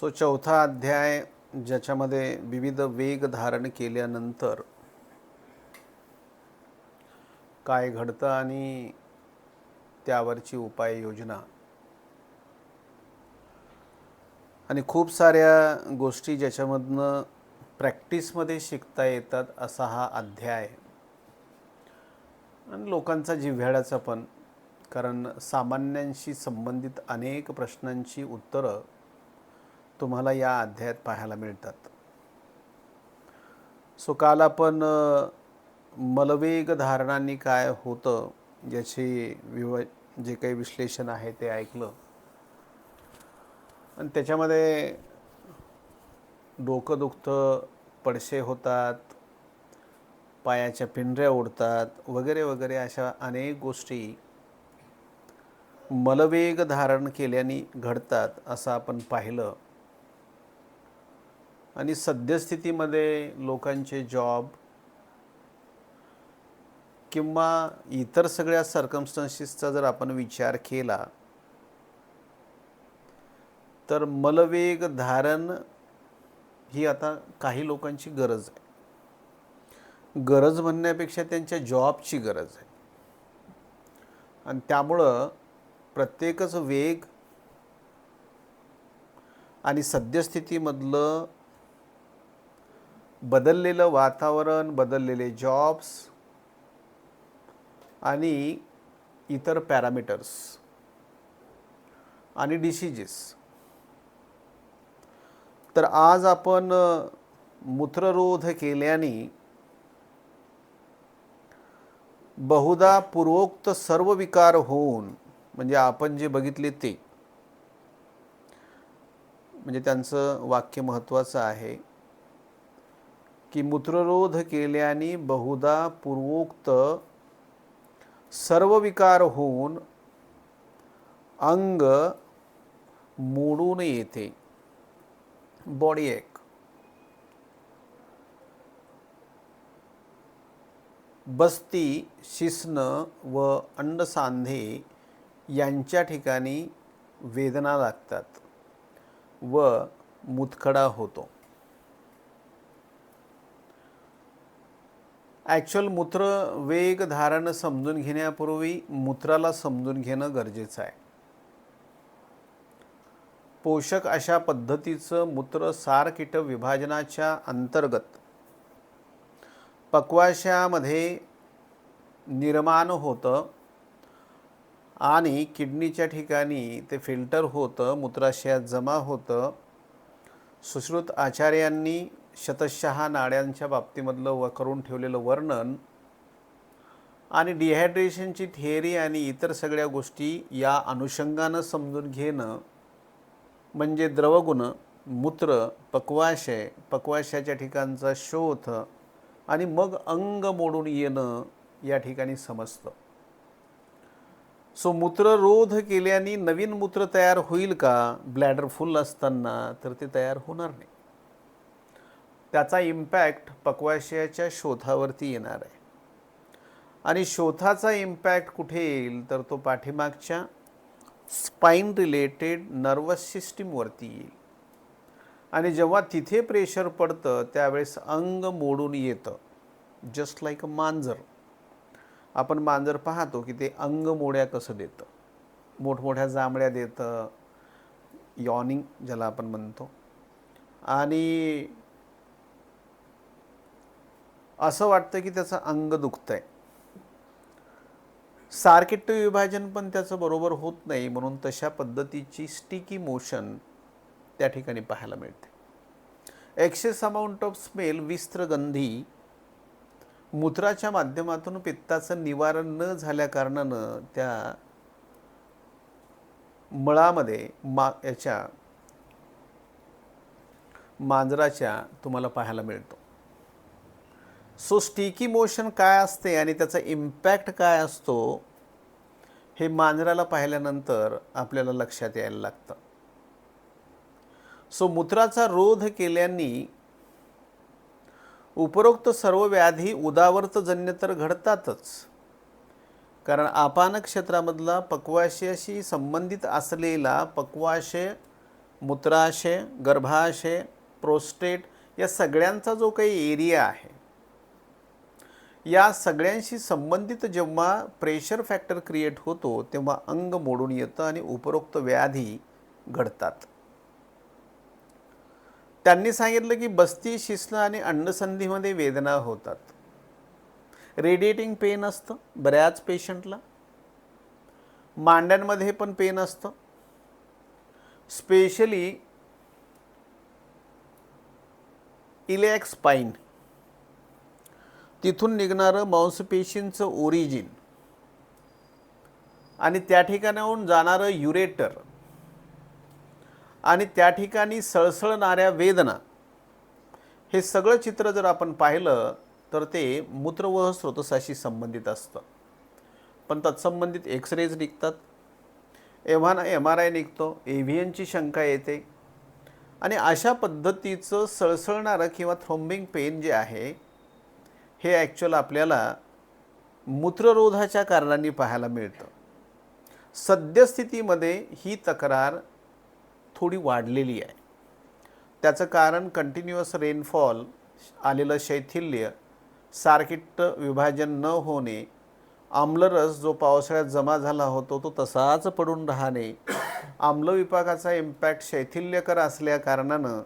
So चौथा अध्याय ज्याच्यामध्ये विविध वेग धारण केल्यानंतर काय घडतं आणि त्यावरची उपाययोजना आणि खूप साऱ्या गोष्टी ज्याच्यामधनं प्रॅक्टिसमध्ये शिकता येतात असा हा अध्याय. आणि लोकांचा जिव्हाळ्याचा पण कारण सामान्यांशी संबंधित अनेक प्रश्नांची उत्तरं तुम्हाला या अध्यायात पाहायला मिळतात. सो काल आपण मलवेग धारणांनी काय होतं याचे विव जे काही विश्लेषण आहे ते ऐकलं. आणि त्याच्यामध्ये डोकं दुखतं पडशे होतात पायाच्या पिंढऱ्या ओढतात वगैरे वगैरे अशा अनेक गोष्टी मलवेग धारण केल्याने घडतात असं आपण पाहिलं. आणि सद्यस्थितीमध्ये लोकांचे जॉब किंवा इतर सगळ्या सर्कमस्टन्सेसचा जर आपण विचार केला तर मलवेग धारण ही आता काही लोकांची गरज आहे. गरज म्हणण्यापेक्षा त्यांच्या जॉबची गरज आहे. आणि त्यामुळं प्रत्येकच वेग आणि सद्यस्थितीमधलं बदललेलं वातावरण बदललेले जॉब्स आणि इतर पॅरामीटर्स आणि डिसिजेस तर आज आपण मूत्ररोध केल्याने बहुधा पूर्वोक्त सर्व विकार होऊन म्हणजे आपण जे बघितले ते म्हणजे त्यांचं वाक्य महत्त्वाचं आहे. की मूत्ररोध केल्याने बहुधा पूर्वोक्त सर्व विकार होऊन अंग मोडून येते. बॉडी एक बस्ती शिस्न व अंडसांधे यांच्या ठिकाणी वेदना लागतात व मुतखडा होतो. ॲक्च्युअल मूत्र वेग धारण समजून घेण्यापूर्वी मूत्राला समजून घेणं गरजेचं आहे. पोषक अशा पद्धतीचं मूत्र सारकीट विभाजनाच्या अंतर्गत पक्वाशामध्ये निर्माण होतं आणि किडनीच्या ठिकाणी ते फिल्टर होतं मूत्राशयात जमा होतं. सुश्रुत आचार्यांनी शतशहा नाड्यांच्या बाबतीमधलं व करून ठेवलेलं वर्णन आणि डिहायड्रेशनची थिअरी आणि इतर सगळ्या गोष्टी या अनुषंगानं समजून घेणं म्हणजे द्रवगुण मूत्र पक्वाशय पक्वाशयाच्या ठिकाणचा शोथ आणि मग अंग मोडून येणं या ठिकाणी समजतं. सो मूत्ररोध केल्याने नवीन मूत्र तयार होईल का? ब्लॅडर फुल असताना तर ते तयार होणार नाही. त्याचा इम्पॅक्ट पक्वाशयाच्या शोधावरती येणार आहे. आणि शोधाचा इम्पॅक्ट कुठे येईल तर तो पाठीमागच्या स्पाईन रिलेटेड नर्वस सिस्टीमवरती येईल. आणि जेव्हा तिथे प्रेशर पडतं त्यावेळेस अंग मोडून येतं. जस्ट लाईक अ मांजर. आपण मांजर पाहतो की ते अंग मोड्या कसं देतं. मोठमोठ्या जांभळ्या देतं. यॉनिंग ज्याला आपण म्हणतो. आणि असं वाटतं की त्याचं अंग दुखतंय. सारकिट्ट विभाजन पण त्याचं बरोबर होत नाही म्हणून तशा पद्धतीची स्टिकी मोशन त्या ठिकाणी पाहायला मिळते. एक्सेस अमाऊंट ऑफ स्मेल विस्त्रगंधी मूत्राच्या माध्यमातून पित्ताचं निवारण न झाल्या कारणानं त्या मळामध्ये मा याच्या मांजराच्या तुम्हाला पाहायला मिळतो. सो स्टिकी मोशन काय असते आणि त्याचा इम्पॅक्ट काय असतो हे मांजराला पाहिल्यानंतर आपल्याला लक्षात यायला लागतं. सो मूत्राचा रोध केल्याने उपरोक्त सर्व व्याधी उदावर्तजन्य तर घडतातच. कारण आपान क्षेत्रामधला पक्वाशयाशी संबंधित असलेला पक्वाशय मूत्राशय गर्भाशय प्रोस्टेट या सगळ्यांचा जो काही एरिया आहे या सगळ्यांशी संबंधित जेव्हा प्रेशर फॅक्टर क्रिएट होतो तेव्हा अंग मोडून येतं आणि उपरोक्त व्याधी घडतात. त्यांनी सांगितलं की बस्ती शिस्न आणि अंडसंधीमध्ये वेदना होतात. रेडिएटिंग पेन असतं बऱ्याच पेशंटला मांड्यांमध्ये पण पेन असतं. स्पेशली इलेक्स पाईन तिथून निघणारं मांसपेशींचं ओरिजिन आणि त्या ठिकाणाहून जाणारं युरेटर आणि त्या ठिकाणी सळसळणाऱ्या वेदना. हे सगळं चित्र जर आपण पाहिलं तर ते मूत्रवह स्रोतसाशी संबंधित असतं. पण तत्संबंधित एक्सरेज निघतात. एव्हाना एम आर आय निघतो एव्हीएनची शंका येते. आणि अशा पद्धतीचं सळसळणारं किंवा थ्रोम्बिंग पेन जे आहे हे ॲक्च्युअल आपल्याला मूत्ररोधाच्या कारणांनी पाहायला मिळतं. सद्यस्थितीमध्ये ही तक्रार थोडी वाढलेली आहे. त्याचं कारण कंटिन्युअस रेनफॉल आलेलं शैथिल्य सारखिट्ट विभाजन न होणे आम्लरस जो पावसाळ्यात जमा झाला होतो तो तसाच पडून राहणे आम्लविपाकाचा इम्पॅक्ट शैथिल्यकर असल्या कारणानं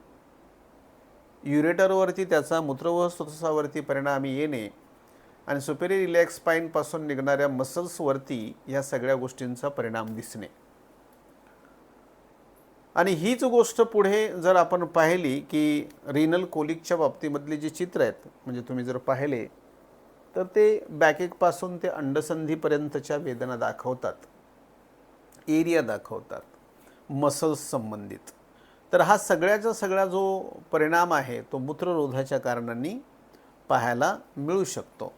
युरेटरवरती त्याचा मूत्रवह स्रोतसावरती परिणामी येणे आणि सुपेरियर इलॅक्स स्पाईनपासून निघणाऱ्या मसल्सवरती ह्या सगळ्या गोष्टींचा परिणाम दिसणे. आणि हीच गोष्ट पुढे जर आपण पाहिली की रिनल कोलिकच्या बाबतीमधली जी चित्र आहेत म्हणजे तुम्ही जर पाहिले तर ते बॅकेकपासून ते अंडसंधीपर्यंतच्या वेदना दाखवतात. एरिया दाखवतात. मसल्स संबंधित. तर हा सगळ्याचा सगळा जो परिणाम आहे तो मूत्ररोधाच्या कारणांनी पाहायला मिळू शकतो.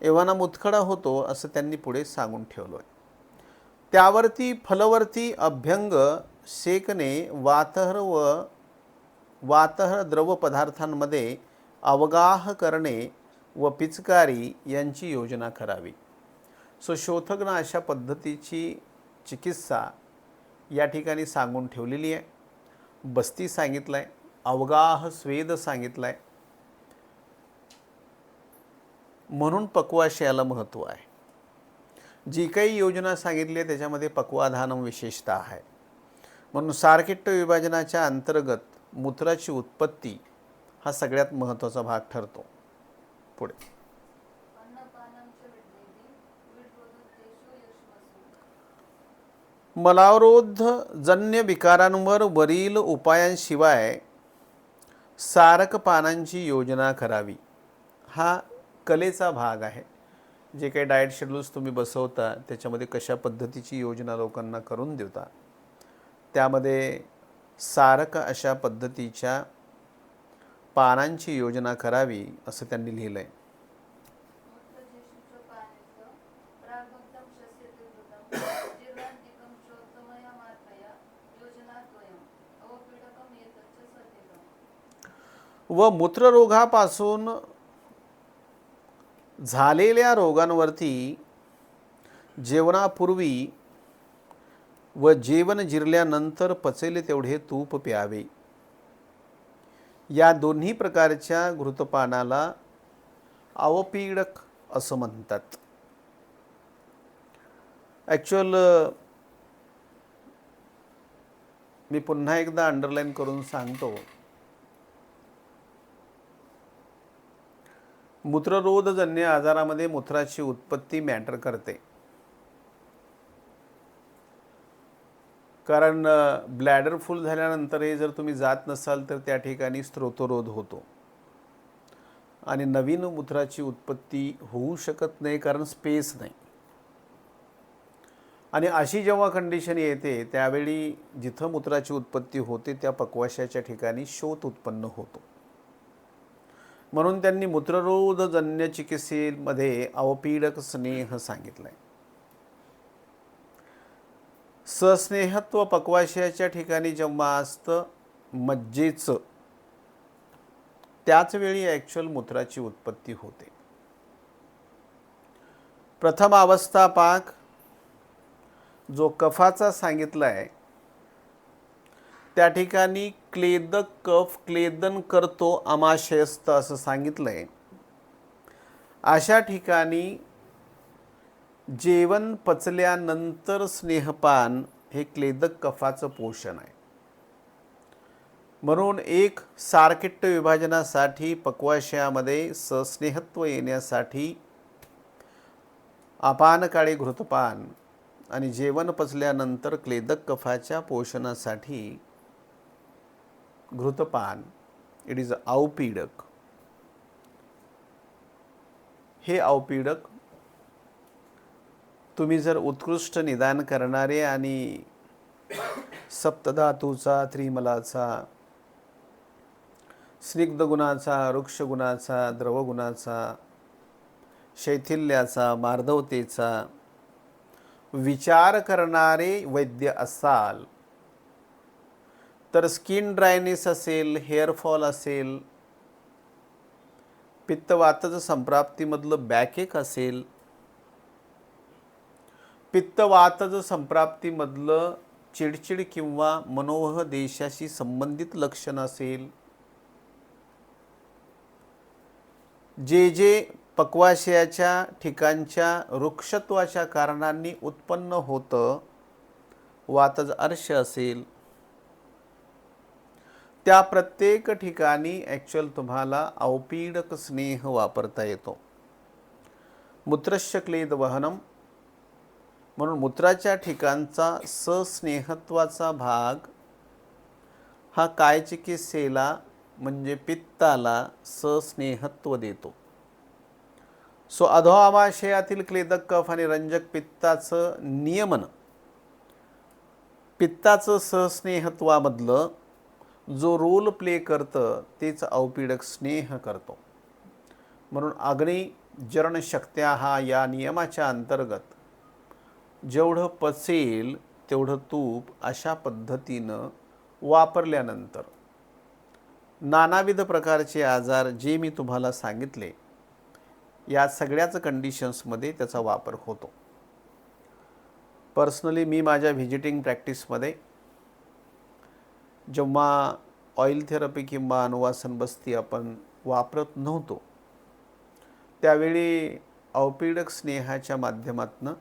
एव्हाना मुतखडा होतो असं त्यांनी पुढे सांगून ठेवलं आहे त्यावरती फलवर्ती अभ्यंग शेकणे वातहर व वातहर द्रव पदार्थांमध्ये अवगाह करणे व पिचकारी यांची योजना करावी. सो शोथग्न अशा पद्धतीची चिकित्सा या ठिकाणी सांगून ठेवलेली आहे. बस्ती सांगितलं आहे अवगाह स्वेद सांगितलं आहे म्हणून पक्वाशयाला महत्त्व आहे. जी काही योजना सांगितली आहे त्याच्यामध्ये पक्वाधानम विशेषतः आहे. म्हणून सारकिट्ट विभाजनाच्या अंतर्गत मूत्राची उत्पत्ती हा सगळ्यात महत्त्वाचा भाग ठरतो. पुढे. मलावरोधजन्य विकारांवर वरील उपायांशिवाय सारक पानांची योजना करावी. हा कलेचा भाग आहे. जे काही डाएट शेड्यूल्स तुम्ही बसवता त्याच्यामध्ये कशा पद्धतीची योजना लोकांना करून देता त्यामध्ये सारक अशा पद्धतीच्या पानांची योजना करावी असं त्यांनी लिहिलं आहे व मूत्ररोगापासून झालेल्या रोगांवरती जेवणापूर्वी व जेवण जिरल्यानंतर पचेल तेवढे तूप प्यावे. या दोन्ही प्रकारच्या घृतपानाला अवपीडक असं म्हणतात. ॲक्च्युअल मी पुन्हा एकदा अंडरलाईन करून सांगतो. मूत्ररोधजन्य आजारामध्ये मूत्राची उत्पत्ती मॅटर करते. कारण ब्लॅडर फुल झाल्यानंतरही जर तुम्ही जात नसाल तर त्या ठिकाणी स्त्रोतरोध होतो. आणि नवीन मूत्राची उत्पत्ती होऊ शकत नाही कारण स्पेस नाही. आणि अशी जेव्हा कंडिशन येते त्यावेळी जिथं मूत्राची उत्पत्ती होते त्या पक्वाशाच्या ठिकाणी शोत उत्पन्न होतो. म्हणून त्यांनी मूत्ररोधजन्य चिकित्सेमध्ये अवपीडक स्नेह सांगितलाय. सस्नेहत्व पक्वाशयाच्या ठिकाणी जेव्हा असतं मज्जेचं. त्याच वेळी ॲक्च्युअल मूत्राची उत्पत्ती होते. प्रथम अवस्था पाक जो कफाचा सांगितला आहे त्या ठिकाणी क्लेदक कफ क्लेदन करतो अमाशयस्त असं सांगितलं आहे अशा ठिकाणी जेवण पचल्यानंतर स्नेहपान हे क्लेदक कफाचं पोषण आहे. म्हणून एक सारकिट्ट विभाजनासाठी पक्वाशयामध्ये सस्नेहत्व येण्यासाठी अपानकाळी घृतपान आणि जेवण पचल्यानंतर क्लेदक कफाच्या पोषणासाठी घृतपान इट इज आवपीडक हे आवपीडक तुम्ही जर उत्कृष्ट निदान करणारे आणि सप्तधातूचा त्रिमलाचा स्निग्ध गुणाचा वृक्षगुणाचा द्रवगुणाचा शैथिल्याचा मार्दवतेचा विचार करणारे वैद्य असाल तर स्किन ड्रायनेस असेल हेअरफॉल असेल पित्तवातज संप्राप्तीमधलं बॅकेक असेल पित्तवातज संप्राप्तीमधलं चिडचिड किंवा मनोह देशाशी संबंधित लक्षण असेल. जे जे पक्वाशयाच्या ठिकाणच्या वृक्षत्वाच्या कारणांनी उत्पन्न होतं वातज अर्श असेल त्या प्रत्येक ठिकाणी ॲक्च्युअल तुम्हाला औपीडक स्नेह वापरता येतो. मूत्रश्च क्लेद वहनम. म्हणून मूत्राच्या ठिकाणचा सस्नेहत्वाचा भाग हा काय चिकित्सेला म्हणजे पित्ताला सस्नेहत्व देतो. सो अधोआमाशयातील क्लेदक कफ आणि रंजक पित्ताचं नियमन पित्ताचं सहस्नेहत्वामधलं जो रोल प्ले करतं तेच औपीडक स्नेह करतो. म्हणून अग्नी जरणशक्त्या हा या नियमाच्या अंतर्गत जेवढं पचेल तेवढं तूप अशा पद्धतीनं वापरल्यानंतर नानाविध प्रकारचे आजार जे मी तुम्हाला सांगितले या सगळ्याच कंडिशन्समध्ये त्याचा वापर होतो. पर्सनली मी माझ्या व्हिजिटिंग प्रॅक्टिसमध्ये जेव्हा ऑइल थेरपी किंवा अनुवासन बस्ती आपण वापरत नव्हतो त्यावेळी औपीडक स्नेहाच्या माध्यमातनं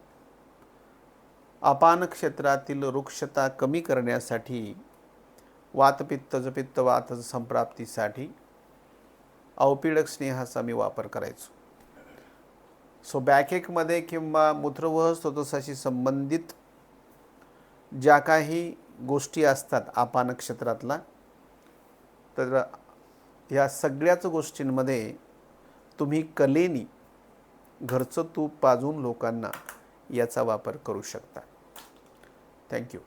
अपान क्षेत्रातील वृक्षता कमी करण्यासाठी वातपित्त जपित्त वात संप्राप्तीसाठी औपीडक स्नेहाचा मी वापर करायचो. सो बॅकेकमध्ये किंवा मूत्रवह स्रोतसाशी संबंधित ज्या काही गोष्टी असतात आपान क्षेत्रातला तर ह्या सगळ्याच गोष्टींमध्ये तुम्ही कलेनी घरचं तूप पाजून लोकांना याचा वापर करू शकता. थँक्यू